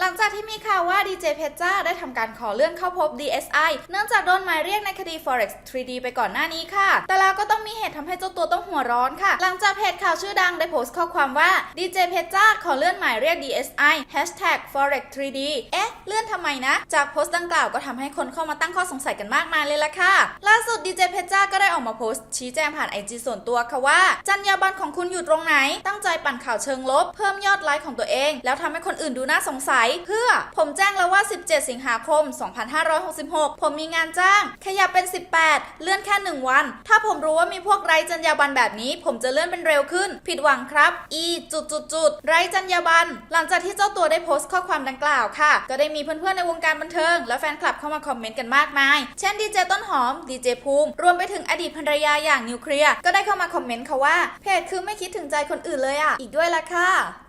หลังจากที่มีข่าวว่าดีเจเพชรจ้าได้ทำการขอเลื่อนเข้าพบ DSI เนื่องจากโดนหมายเรียกในคดี Forex 3D ไปก่อนหน้านี้ค่ะ แต่แล้วก็ต้องมีเหตุทำให้เจ้าตัวต้องหัวร้อนค่ะ หลังจากเพจข่าวชื่อดังได้โพสต์ข้อความว่าดีเจเพชรจ้าขอเลื่อนหมายเรียก DSI Hashtag Forex 3D เอ๊ะ เลื่อนทำไมนะ จากโพสต์ดังกล่าวก็ทำให้คนเข้ามาตั้งข้อสงสัยกันมากมายเลยล่ะค่ะ ล่าสุดดีเจเพชรจ้าก็ได้ออกมาโพสต์ชี้แจงผ่านไอจีส่วนตัวค่ะว่า จรรยาบรรณของคุณอยู่ตรงไหน ตั้งใจปั่นข่าวเชิงลบ เพิ่มยอดไลค์ของตัวเอง แล้วทำให้คนอื่นดูน่าสงสัย เพื่อผมแจ้งแล้วว่า 17 สิงหาคม 2566 ผมมีงานจ้าง ขยับเป็น 18 เลื่อนแค่ 1 วัน ถ้าผมรู้ว่ามีพวกไร้จรรยาบรรณแบบนี้ ผมจะเลื่อนเป็นเร็วขึ้น ผิดหวังครับอีจุดจุดจุดไร้จรรยาบรรณหลังจากที่เจ้าตัวได้โพสต์ข้อความดังกล่าวค่ะ ก็ได้มีเพื่อนๆในวงการบันเทิง และแฟนคลับเข้ามาคอมเมนต์กันมากมาย เช่นดีเจต้นหอมดีเจภูมิ รวมไปถึงอดีตภรรยาอย่างนิวเคลียร์ก็ได้เข้ามาคอมเมนต์ค่ะว่าเพจคือไม่คิดถึงใจคนอื่นเลยอะอีกด้วยล่ะค่ะ